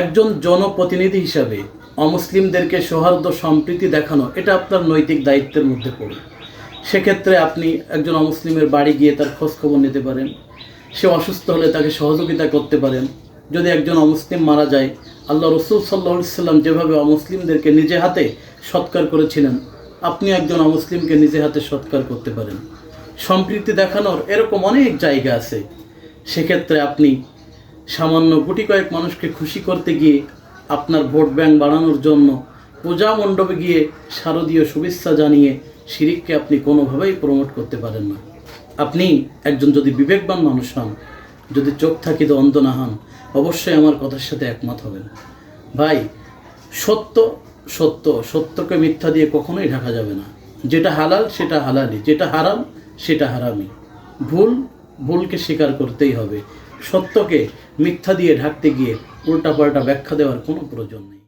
একজন জনপ্রতিনিধি হিসাবে অমুসলিমদেরকে সৌহার্দ্য সম্প্রীতি দেখানো, এটা আপনার নৈতিক দায়িত্বের মধ্যে পড়ে। সেক্ষেত্রে আপনি একজন অমুসলিমের বাড়ি গিয়ে তার খোঁজখবর নিতে পারেন। সে অসুস্থ হলে তাকে সহযোগিতা করতে পারেন। যদি একজন অমুসলিম মারা যায়, আল্লাহ রসুল সাল্লাহ সাল্লাম যেভাবে অমুসলিমদেরকে নিজে হাতে সৎকার করেছিলেন, আপনি একজন অমুসলিমকে নিজে হাতে সৎকার করতে পারেন। সম্প্রীতি দেখানোর এরকম অনেক জায়গা আছে। সেক্ষেত্রে আপনি সামান্য গুটি কয়েক মানুষকে খুশি করতে গিয়ে আপনার ভোট ব্যাংক বাড়ানোর জন্য পূজা মণ্ডপে গিয়ে শারদীয় শুভেচ্ছা জানিয়ে শিরিককে আপনি কোনোভাবেই প্রমোট করতে পারেন না। আপনি একজন যদি বিবেকবান মানুষ হন, যদি চোখ থাকিতে অন্ধ না হন, অবশ্যই আমার কথার সাথে একমত হবেন। ভাই, সত্য সত্য, সত্যকে মিথ্যা দিয়ে কখনোই ঢাকা যাবে না। যেটা হালাল সেটা হালালি যেটা হারাম সেটা হারামি ভুল, ভুলকে স্বীকার করতেই হবে। সত্যকে মিথ্যা দিয়ে ঢাকতে গিয়ে উল্টাপাল্টা ব্যাখ্যা দেওয়ার কোনো প্রয়োজন নেই।